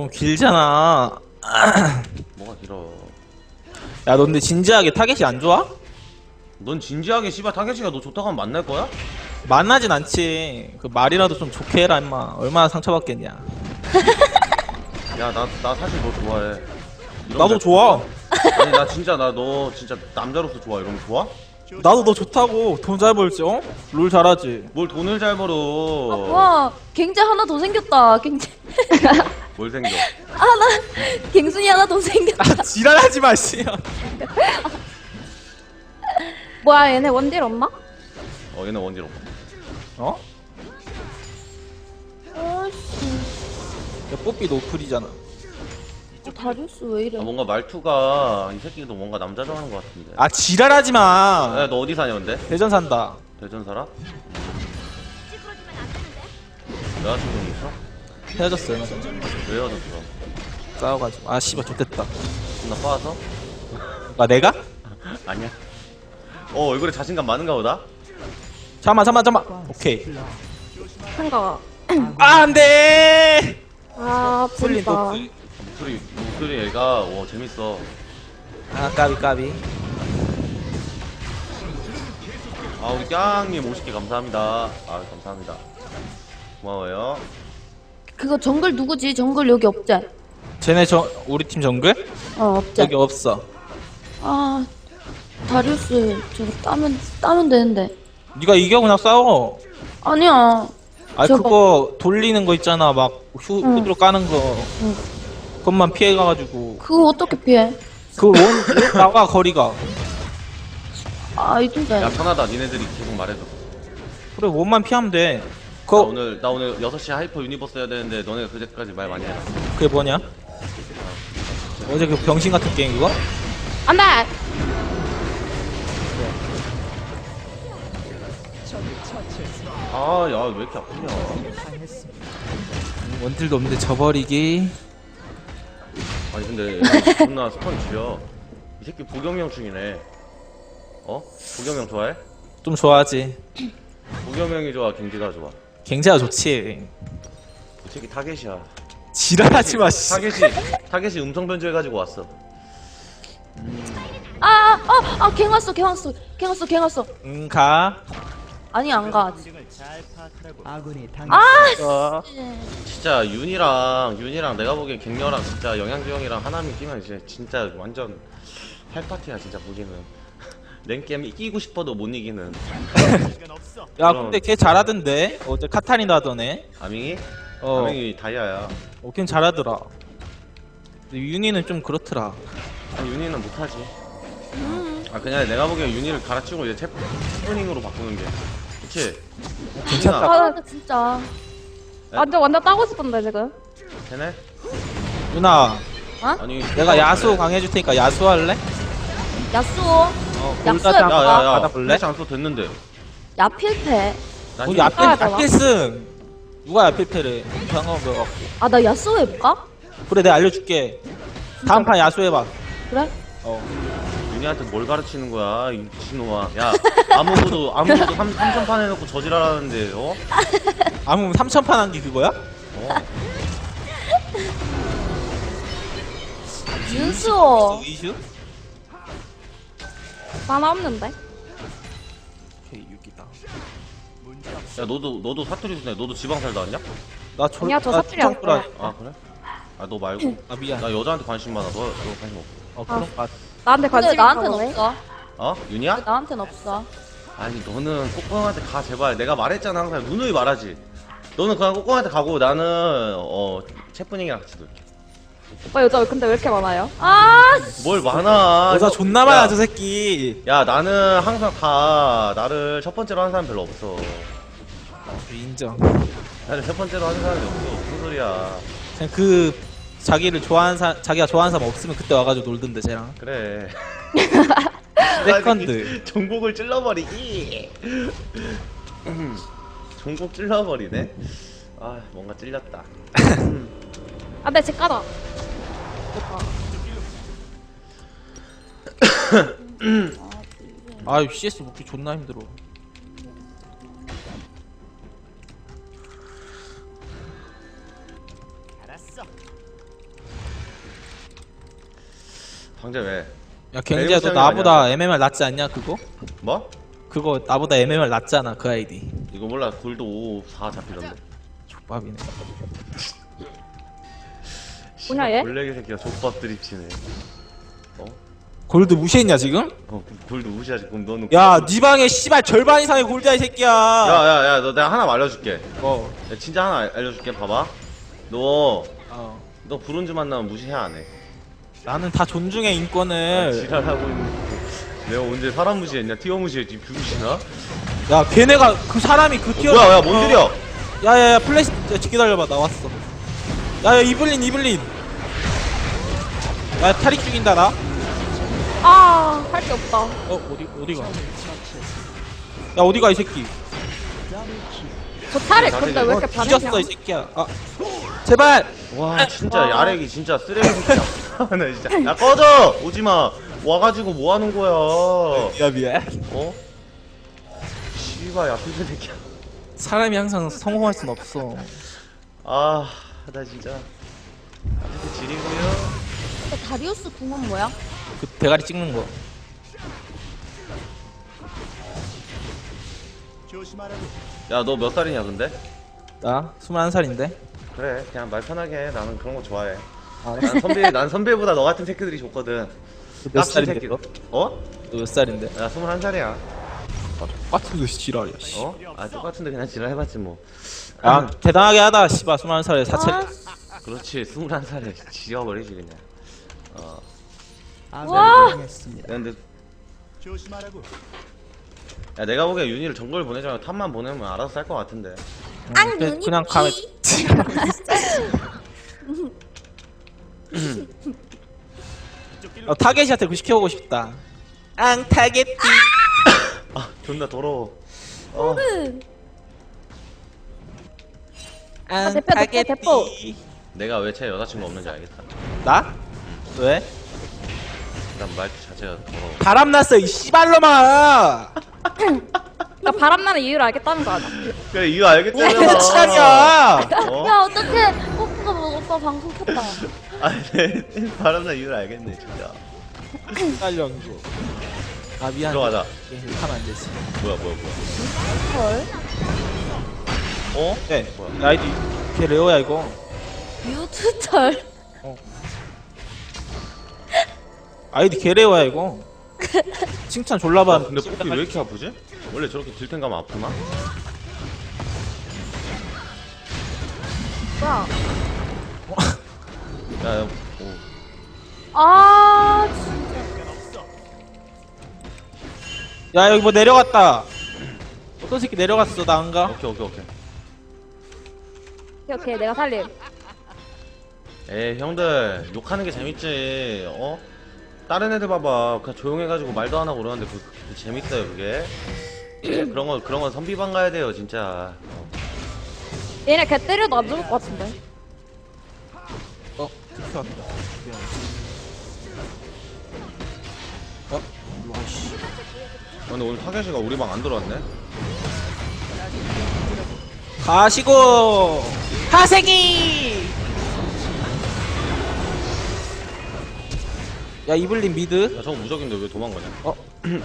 너무 길잖아. 뭐가 길어 야, 너 근데 진지하게 타겟이 안 좋아? 넌 진지하게 씨발 타겟이가 너 좋다고 하면 만날 거야? 만나진 않지. 그 말이라도 좀 좋게 해라, 임마. 얼마나 상처받겠냐. 야 나 나 사실 너 좋아해 이런 나도 거 좋아. 아니 나 진짜 나 너 진짜 남자로서 좋아 이런 거 좋아? 나도 너 좋다고. 돈 잘 벌지, 어? 롤 잘하지. 뭘 돈을 잘 벌어 와, 갱제 하나 더 생겼다. 갱제. 뭘 생겨 하나, 갱순이 하나 더 생겼다. 아, 지랄하지 마, 씨. 뭐야 얘네 원딜 없나? 어 얘네 원딜 없어 어? 아씨, 야, 뽀삐 노플이잖아. 다리우스 왜 이래? 아, 뭔가 말투가 이 새끼도 뭔가 남자 좋아하는 것 같은데 아, 지랄하지 마. 야, 너 어디 사냐 근데? 대전 산다. 대전 살아? 여자친구 있어? 헤어졌어, 얼마 전에. 왜 헤어졌어? 싸워가지고. 아, 씨발, 좋겠다. 나 빠서? 아, 내가? 아니야 어 얼굴에 자신감 많은가 보다? 잠깐만, 잠깐만, 잠깐만. 오케이. 한가. 아, 안 돼! 아 풀린 아프다. 노플. 목소리 목소리 얘가 오 재밌어 아, 까비, 까비. 아 우리 깡님 50개 감사합니다 아 감사합니다 고마워요 그거 정글 누구지? 정글 여기 없지? 쟤네 저, 우리 팀 정글? 어, 없지? 여기 없어. 아, 다리우스 저거 따면, 따면 되는데. 네가 이겨 그냥 싸워. 아니야. 아 저거- 그거 돌리는 거 있잖아 막 휴, 응. 후드로 까는 거 응. 그것만 피해가가지고 그거 어떻게 피해? 그거 원 나가 거리가 아, 이쁜데. 야 편하다 니네들이 계속 말해줘 그래 원만 피하면 돼 나 그거 오늘 나 오늘 6시 하이퍼 유니버스 해야 되는데 너네가 그제까지 말 많이 해라. 그게 뭐냐? 어제 그 병신 같은 게임 그거? 안돼. 아 야 왜 이렇게 아프냐. 원딜도 없는데 저버리기. 아니 근데 존나 스펀 지려. 이 새끼 보겸형충이네. 어? 보겸형 좋아해? 좀 좋아하지. 보겸형이 좋아 갱지가 좋아 갱자가 좋지 이 새끼 타겟이야 지랄하지 마 씨. 타겟이 타겟이 음성 변조해가지고 왔어 아, 아, 아, 아, 갱 왔어, 갱 왔어, 갱 왔어, 갱 왔어. 응 가 아니, 안 가. 아군이 당 아, 어. 진짜 윤이랑 윤이랑 내가 보기엔 갱녀랑 진짜 영양주 형이랑 하나미 끼면 이제 진짜 완전 헬파티야 진짜 보기는 랭게임 이기고 싶어도 못 이기는. 야 근데 걔 잘하던데? 어제 카타리나 하더네. 아밍이? 어. 아밍이 다이아야. 어, 걔 잘하더라. 근데 윤희는 좀 그렇더라. 아니 윤이는 못하지. 아 그냥 내가 보기엔 윤이를 갈아치우고 이제 탭닝으로 바꾸는 게 그치? 괜찮다. 아, 진짜. 완전 완전 따고 싶은데 지금. 되네? 윤아 아니 내가 야수 강해줄 테니까 야수 할래? 야수, 어 야수야, 골다자 뭐야? 야야야 받아볼래? 플래시 안써 됐는데 야필패. 나 우리 힘- 앞에 아, 좋아. 앞에승 누가 야필패를 상관없어 갖고 아, 나 야수 해볼까? 그래 내가 알려줄게 다음 판 야수 해봐 그래? 어 윤희한테 뭘 가르치는 거야 이 미친놈아 야 아무것도 아무것도 삼, 삼천판 해놓고 저지랄하는데 어? 아무 3천 판 한 게 그거야? 어? 윤수. 이슈? 하나 없는데. 오케이 6이다 야 너도 너도 사투리 쓰네 너도 지방 살다 왔냐? 나 저, 아니야, 저 나 사투리 안 충청도라- 아 그래? 아 너 말고 아 미안 나 여자한테 관심 많아 너, 너 관심 없어 어 그런 거 같아 나한테 근데 관심 나한텐 있어. 없어. 어? 윤희야? 나한텐 없어. 아니 너는 꼬꼬형한테 가 제발 내가 말했잖아 항상 누누이 말하지 너는 그냥 꼬꼬형한테 가고 나는 어 채프닝이랑 같이 놀게 오빠 여자 근데 왜 이렇게 많아요? 아, 뭘 많아. 여자 너- 존나 많아 야, 저 새끼. 야 나는 항상 다 나를 첫 번째로 하는 사람 별로 없어. 인정. 나를 첫 번째로 하는 사람이 없어. 무슨 소리야. 그냥 그 자기를 좋아하는 사 자기가 좋아하는 사람 없으면 그때 와가지고 놀던데 쟤랑. 그래. 세컨드. 종곡을 찔러버리기. 종곡 찔러버리네. 아 뭔가 찔렸다. 안돼 집 가자. 아 CS 먹기 존나 힘들어 황제 왜? 야 경재야 너 나보다 MMR 낫지 않냐 그거? 뭐? 그거 나보다 MMR 낫잖아 그 아이디 이거 몰라 굴도 5, 4 잡히던데 족밥이네 뭐냐, 얘? 블랙이 새끼가 족밥 드립치네. 어? 골드 무시했냐 지금? 어 골드 무시하지. 그럼 너는 야 네 방에 씨발 절반 이상의 골드야 이 새끼야. 야 야 야 너 내가 하나 알려줄게. 어, 야, 진짜 하나 알- 알려줄게. 봐봐. 너 어. 너 브론즈 만나면 무시해 안 해? 나는 다 존중해 아, 인권을. 지랄하고 있는 내가 언제 사람 무시했냐? 티어 무시했지 병신아? 야 걔네가 그 사람이 그 티어 뭐야 야 뭔들이야? 야야야 플래시 야, 기다려봐 나 왔어. 야야 이블린 이블린 야 탈익 죽인다 나? 아, 할 게 없다. 어 어디 어디가? 야 어디가 이 새끼? 저 자세히 근데 왜 이렇게 어, 반응이 뒤졌어 이 새끼야. 아 제발! 와 진짜 야렉이 진짜 쓰레기 새끼야. 나 진짜. 야 꺼져! 오지마. 와가지고 뭐 하는 거야? 미안 미안. 어? 씨발 야 피준 새끼야. 사람이 항상 성공할 순 없어. 아나 진짜. 아무튼 지리고요 근데 다리우스 궁은 뭐야? 그 대가리 찍는 거. 야 너 몇 살이냐 근데? 나 21살인데 그래 그냥 말 편하게 해 나는 그런 거 좋아해 아, 난 선배 난 선배보다 너 같은 새끼들이 좋거든 몇 깍진 살인데 새끼들. 너? 어? 너몇 살인데? 나 21살이야 똑같은 거 지랄이야 씨. 어? 아 똑같은데 그냥 지랄 해봤지 뭐야 대단하게 하다 씨발 21살에 사체 아, 그렇지 21살에 지워버리지 그냥 어! 당했습니다. 근데 조심하라고. 야 내가 보기엔 윤희를 정글 보내지 말고 탑만 보내면 알아서 쌀것 같은데 앙 그냥- 눈이 그냥 가면 어, 타겟이한테 그 시켜보고 싶다 앙 타겟 띠 아 존나 더러워 어 앙 대표, 대표, 대표. 내가 왜 제 여자친구 없는지 알겠다 나? 왜? 난 말투 자체가 더러워. 바람났어 이 씨발놈아 그러니까 바람나는 이유를 알겠다는 거 아니야? 그래 이거 알겠잖아 무슨 지랄이야! 어? 야 어떡해. 오빠 오빠 방송 켰다. 아니 내 바람난 이유를 알겠네 진짜. 씨발년구. 아 미안 들어가자. 이렇게 하면 안 되지. 뭐야 뭐야 뭐야. 헐. 어? 네 뭐야? 야, 아이디 걔 레오야 이거. 뮤트철 아이디 개 레오야 이거 칭찬 졸라 아, 받 근데 뽑기 왜 이렇게 아프지? 원래 저렇게 딜텐 가면 아프나? 뭐야 야, 야, 오. 아 진짜 야 여기 뭐 내려갔다 어떤 새끼 내려갔어 나 안가? 오케이 오케이 오케이 오케이, 오케이, 내가 살림. 에이 형들 욕하는 게 재밌지 어? 다른 애들 봐봐 그냥 조용해가지고 말도 안 하고 그러는데 그, 그 재밌어요 그게 예, 그런 거 그런 건 선비방 가야 돼요 진짜 어. 얘네 걔 때려도 안 죽을 것 같은데. 어? 왔다 미안 어? 일로 와 씨. 아, 근데 오늘 타겟이가 우리 방 안 들어왔네 가시고 하세기 야 이블린 미드. 야 저거 무적인데 왜 도망가냐? 어?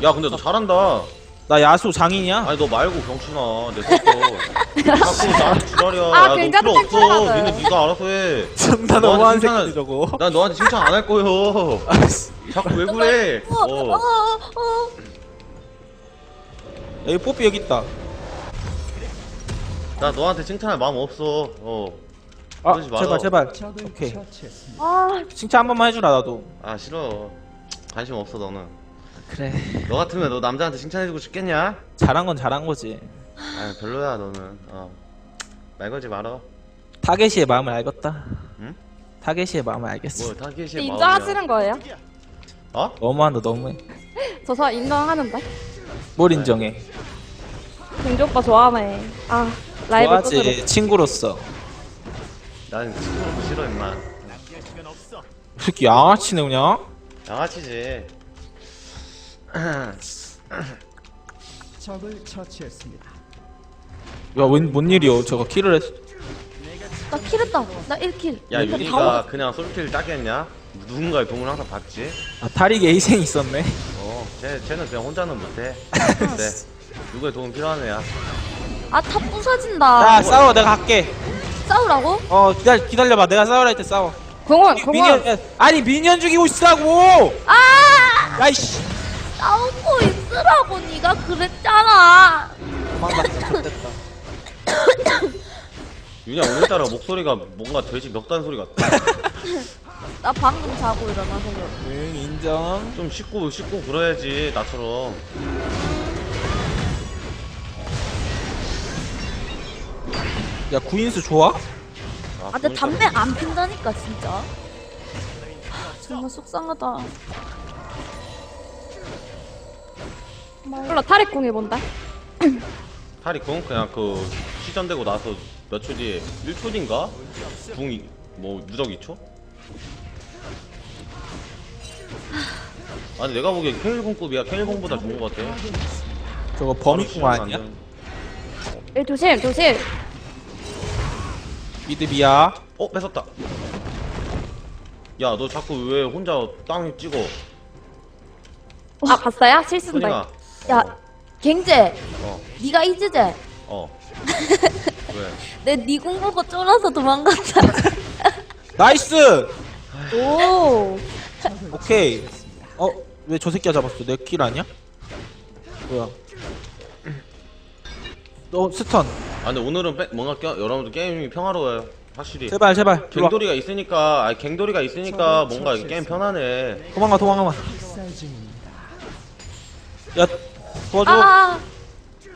야 근데 너 잘한다. 나 야수 장인이야? 아니 너 말고 병신아. 내 새거 자꾸 나한테 지랄이야. 아, 야, 너 굉장히 필요 없어. 칭찬하네. 니네 니가 알아서 해. 존나 너한테 너무한 칭찬- 새끼 저거. 난 너한테 칭찬 안 할 거요. 아씨 자꾸 왜 그래? 어, 어, 어. 어. 여기 뽀삐 여기 있다. 나 너한테 칭찬할 마음 없어. 어. 아 그러지 마라. 제발 제발 오케이. 아 칭찬 한 번만 해주라 나도 아 싫어 관심 없어 너는 그래 너 같으면 너 남자한테 칭찬해주고 싶겠냐? 잘한 건 잘한 거지 아 별로야 너는 어 말 걸지 말어 타겟이의 마음을 알겠다 응? 타겟이의 마음을 알겠어 뭐 타겟이 근데 인정하시는 거예요? 어? 너무한다 너무해 저 사람 인정하는데? 뭘 인정해 공주 오빠 좋아하네. 아, 라이브. 좋아하지 친구로서 난 친구도 싫어 임마 새끼 양아치네 그냥 양아치지 적을 처치했습니다. 야뭔 일이여 저거 킬을 했어 나 킬했다 나 1킬 야 윤희가 그냥 솔킬 따겠냐? 누군가의 도움을 항상 받지. 아 다리게 희생이 있었네 어, 쟤, 쟤는 그냥 혼자는 못해. 네. 누구의 도움 필요한 애야. 아탑 야 부서진다 싸워 내가 갈게 싸우라고? 어 기다려, 기다려봐. 내가 싸우라 할때 싸워. 공원 미니언 공원 야, 아니 미니언 죽이고 있으라고! 아! 야이씨. 싸우고 있으라고 네가 그랬잖아. 도망갔다 좋됐다. 윤야 오늘따라 목소리가 뭔가 돼지 멱단 소리 같아. 나 방금 자고 일어나서 그래. 응 인정. 좀 씻고 씻고 그래야지 나처럼. 야 구인수 좋아? 아, 아 근데 담배 안 핀다니까 진짜. 하, 정말 속상하다. 몰라 탈핵궁 해본다. 타리쿵 그냥 그 시전되고 나서 몇 초 뒤에 1초 뒤인가? 궁이 뭐 누적 2초? 아니 내가 보기엔 K1공급이야. K1공보다 좋은 것 같아. 저거 안 아니야? 되는- 에 조심 조심 미드비야. 어 뺏었다. 야 너 자꾸 왜 혼자 땅에 찍어? 아 봤어요? 실수인다 소니가. 야 갱제. 어, 네가 이즈제. 어. 왜? 내네 공보고 쫄아서 도망갔다. 나이스! 오. 오케이. 어? 왜 저 새끼가 잡았어? 내 킬 아니야? 뭐야? 너 스턴 아 근데 오늘은 빼, 뭔가 껴, 여러분들 게임이 평화로워요. 확실히. 제발 제발. 들어와. 갱돌이가 있으니까 아니 갱돌이가 있으니까 뭔가 이게 게임 편하네. 도망가 도망가. 야 도와줘. 아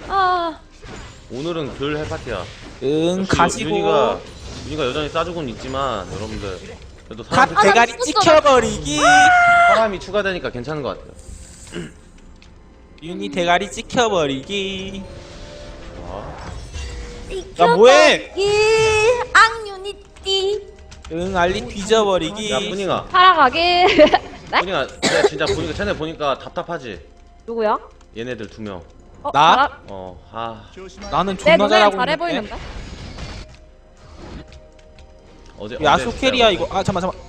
아, 오늘은 글 해파티야. 응 역시 가시고. 윤희가 윤희가 여전히 싸주고는 있지만 여러분들. 그래도 갓 사람, 아, 나 대가리 죽었어, 찍혀버리기. 사람이 추가되니까 괜찮은 것 같아요. 윤이 대가리 찍혀버리기 야 뭐해? 악유니띠. 응 알리 뒤져버리기. 야 뿌닝아 살아가게. 네? 뿌닝아 내가 진짜 보니까 쟤네 보니까 답답하지? 누구야? 얘네들 두명. 어, 나? 잘하- 어아. 조심하. 나는 내 존나 잘하고 잘해 있는데? 보이는데? 어제 야수 캐리야 이거. 아 잠만 잠만.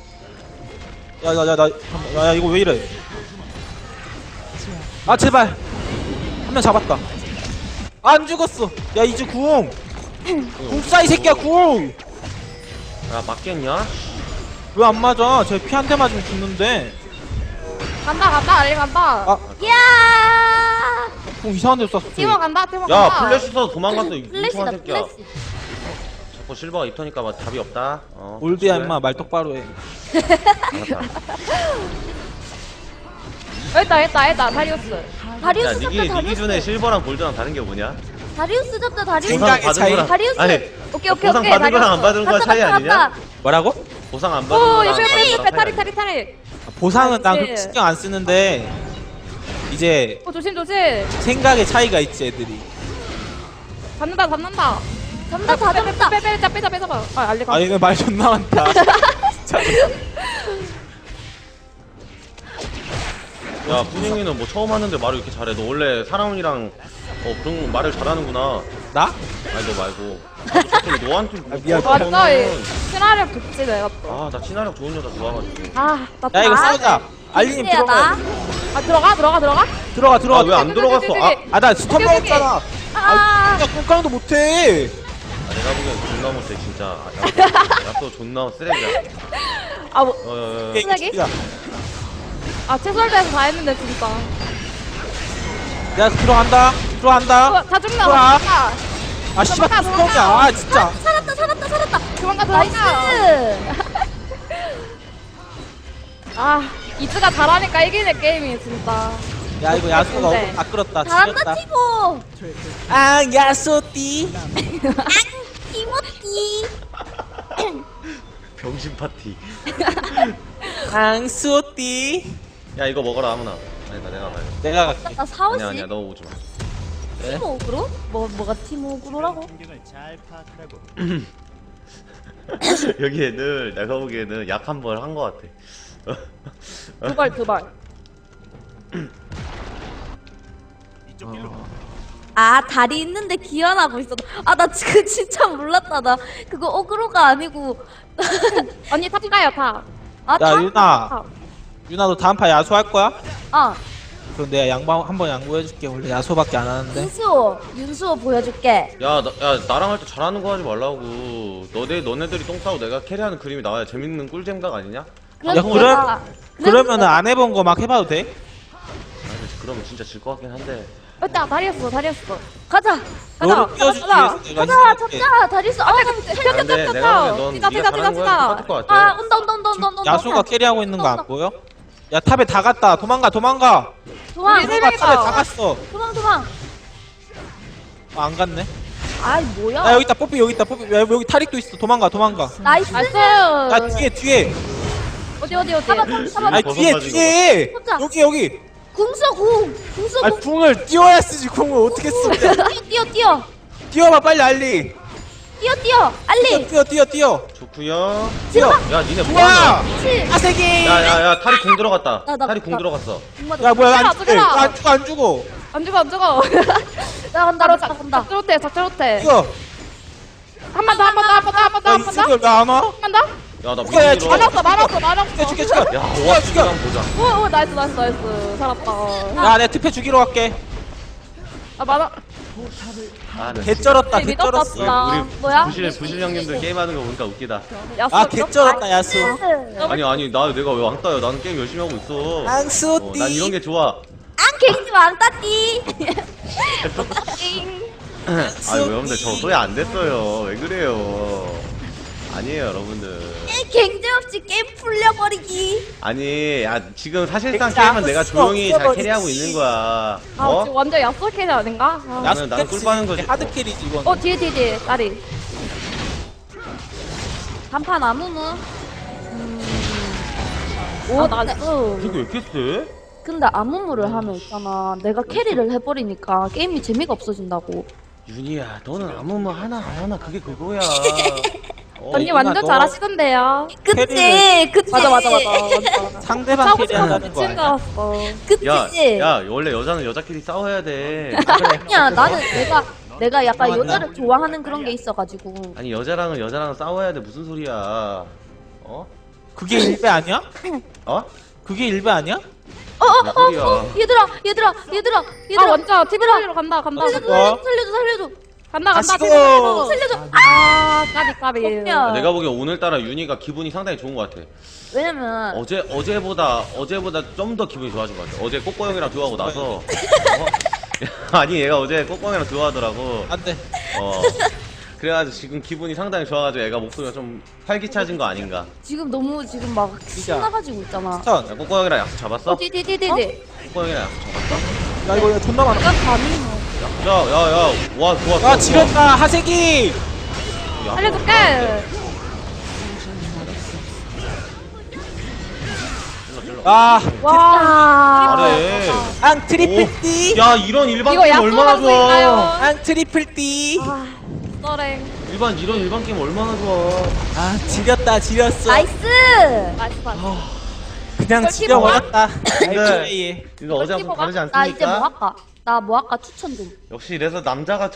야야야나 야, 야 이거 왜 이래? 아 제발. 한 명 잡았다. 안 죽었어. 야 이제 궁 궁싸 이 새끼야 궁 야 맞겠냐? 왜 안 맞아? 쟤피한 대 맞으면 죽는데. 간다 간다 아리 간다. 아, 야! 공 이상한 데로 쐈어. 팀워 간다 팀워 야 간다. 플래시 써서 도망갔어 이 플래시다 뭉청한 새끼야. 플래시. 자꾸 실버가 입터니까 막 답이 없다. 어. 올드야 그래? 임마. 말 똑바로 해. 알았다. 했다 했다 했다. 다리우스. 야 다리우스 니, 잡자 기- 니 다리우스. 기준에 실버랑 골드랑 다른 게 뭐냐? 다리우스 잡자 다리우스 생각의 차이. 거랑 다리우스 아니 오케이 오케이 보상 오케이 받은 거랑 안. 받은 거랑 갔다, 차이 아니냐? 뭐라고? 보상 안 받은 오 거랑 옆에 받은 옆에 옆에 차이 타릭? 타릭 타릭 보상은 난 그렇게. 신경 안 쓰는데 이제 어 조심 조심 생각의 차이가 있지 애들이. 잡는다 잡는다 잡다 다 잡다 빼빼 빼자 빼자 빼자 봐. 아 알리 가 아 이거 말 존나 많다. 진짜. 야 분영이는 뭐 처음 하는데 말을 이렇게 잘해 너 원래 사람이랑 어 그런 거 말을 잘하는구나 나? 아니 너 말고 아, 너한테 아, 미안. 뭐 맞다 이 시나리오 좋지 내가 아나 친화력 좋은 여자 좋아가지고 또아나 야 이거 아, 싸우자. 알리님 들어가. 나. 아 들어가 들어가 들어가 들어가 들어가. 아왜안 들어갔어 아, 아나 스톱 여기, 여기. 먹었잖아. 아아 꿀깡도 못해. 아 내가 보기엔 존나 못해 진짜 아, 야또 존나 쓰레기야 아뭐 이게 쓰레기? 아 최선을 다 했는데 진짜 야 들어간다. 들어간다. 어, 다 죽나? 다 죽나 아 씨발 도망가, 스톱이야. 아 진짜. 살았다 살았다 살았다 도망가 나이스 도망가 아 이즈가 잘하니까 이기네 게임이 진짜 야 이거 야수가 근데. 얼굴 다 끌었다. 잘한다 지렸다. 티보 아 야수띠. 티모티 병신 파티 앙수띠. 야 이거 먹어라 아무나 아니다 내가 가야 내가 갈게. 나 사오시 아니야 아니야 너 오지 마 팀워크로? 뭐 뭐가 팀워크로라고? 환경을 잘 파악하라고. 여기 애들 내가 보기에는 약한번한거 같아 두발 두발 이쪽 길로. 아 다리 있는데 기원하고 있어. 아나 지금 진짜 몰랐다. 나 그거 어그로가 아니고. 언니 탑 가요 탑 아, 야 다- 유나 유나 너 다음 파 야수 할 거야? 어 그럼 내가 양보 한번 양보해줄게 원래 야수밖에 안 하는데 윤수 윤수 보여줄게 야, 나, 야 나랑 할 때 잘하는 거 하지 말라고 너네 너네들이 똥 싸고 내가 캐리하는 그림이 나와야 재밌는 꿀잼각 아니냐? 그래서 그래? 내가- 그러면은 안 해본 거 막 해봐도 돼? 아, 그러면 진짜 질 것 같긴 한데 일단 다리였어 다리였어 가자 너를 가자. 위해서 내가 가자 희생할게. 잡자 다리스 어 안돼 뜯어, 내가 보면 넌 네가 찢어, 잘하는 거야 똑같을 것 같아 아 온다 온다 온다 온다 온다 야수가 캐리하고 있는 거 안 보여? 야 탑에 다 갔다. 도망가 도망가. 도망 우리 세 도망가 명이다. 탑에 다 갔어. 도망 도망. 아, 안 갔네. 아이 뭐야? 야 여기 있다 뽀삐 여기 있다 뽀삐. 야 여기 탈익도 있어. 도망가 도망가. 나이스. 나이스. 야 뒤에 뒤에. 어디 어디 어디? 잡아 잡아 버섯 뒤에 가지고. 뒤에. 잡자. 여기 여기. 궁서 궁. 궁서 아 궁. 궁을 띄워야 쓰지 궁을. 어떻게 써 뛰어 뛰어 뛰어. 띄워봐 빨리 알리 뛰어 뛰어. 알리. 뛰어 뛰어 뛰어 좋구요. 뛰어. 야 니네 뭐하냐 그렇지 아세기. 야야야 탈이 궁 들어갔다. 나, 나, 탈이 궁 나. 들어갔어. 야 뭐야? 안 죽어. 죽여라. 안 죽어 안 죽어. 안 죽어 안 죽어. 나 간다 바로 나 작- 간다. 작전 호텔 작전 호텔. 이거 한번 더 한 번 더 한 번 더 한 번 더야한번 더. 이승열 왜안 와? 한번 더? 야나 죽여, 야. 거 말았어 말았어 말았어. 죽여 죽여 죽여 야 죽여, 죽여. 죽여 보자. 오, 오 나이스 나이스 나이스. 살았다. 야 내가 특패 죽이러 갈게. 아 맞아 아, 나 개쩔었다 우리 개쩔었어 믿었다, 진짜. 우리 뭐야? 부실 부실 형님들 게임하는 거 보니까 웃기다. 야수 아 개쩔었다 야수 아니 아니 나 내가 왜 왕따야? 나는 게임 열심히 하고 있어. 어, 앙수띠 난 이런 게 좋아. 안 갱지 왕따띠 아유 여러분들 저 소개 안 됐어요. 왜 그래요? 아니에요 여러분들. 갱지 없이 게임 풀려버리기 아니 야 지금 사실상 게임은 내가 조용히 잘 없어, 캐리하고. 있는 거야. 아 어? 지금 완전 캐리 아닌가? 아. 나는- 나는 꿀 빠는 거지. 하드 캐리지 이건 어 뒤에 뒤에 뒤에 다리 간판 아무무 오 아, 나이스 이게 왜 이렇게 세? 근데 아무무를 하면 있잖아 내가 캐리를 해버리니까 게임이 재미가 없어진다고 윤희야 너는 아무 말 하나 안 하나 그게 그거야. 어, 언니 이거 완전 너- 잘하시던데요 그치 그치 맞아 맞아 맞아 맞아 상대방 싸우고 싶어서 캐리한다는 거 미친 아니야? 알았어 그치 야, 야, 원래 여자는 여자끼리 싸워야 돼. 아니야 나는 내가 내가 약간 맞나? 여자를 좋아하는 그런 게 있어가지고 아니 여자랑은 여자랑 싸워야 돼 무슨 소리야? 어? 그게 일배 아니야? 어? 그게 일배 아니야? 무슨 소리야? 얘들아 얘들아 얘들아 아 얘들아 완전 TV 살리러 간다 간다 살려줘 뭐? 살려줘 살려줘 살려줘 간다 간다 살리러 살려줘 아 까비 까비 야. 내가 보기엔 오늘따라 윤희가 기분이 상당히 좋은 것 같아. 왜냐면 어제 어제보다 어제보다 좀 더 기분이 좋아진 것 같아. 어제 꼬꼬 형이랑 듀오하고 나서 어? 아니 얘가 어제 꼬꼬 형이랑 듀오하더라고. 안돼 어. 그래가지고 지금 기분이 상당히 좋아가지고 애가 목소리가 좀 활기차진 거 아닌가. 지금 너무 지금 막 신나가지고 있잖아 스턴 야, 꼬꼬 형이랑 약속 잡았어? 디디디디디 꼬꼬 형이랑 약속 잡았어? 야 이거 존나 많아. 감이 뭐. 야, 야, 야, 와, 좋아, 좋아. 아 지렸다 하세기! 야, 살려줄게. 찔러, 찔러. 아 와. 잘해. 앙 트리플 띠? 야, 이런 일반 이거 게임 얼마나 좋아. 앙 트리플 띠? 썰행. 일반 이런 일반 게임 얼마나 좋아. 아 지렸다 지렸어. 나이스! 나이스 나이스 그냥 지려버렸다. 근데 알지 이거 어제하고 좀 다르지 나 이제 뭐 않습니까? 할까? 나 뭐 할까 추천 좀. 역시 이래서 남자가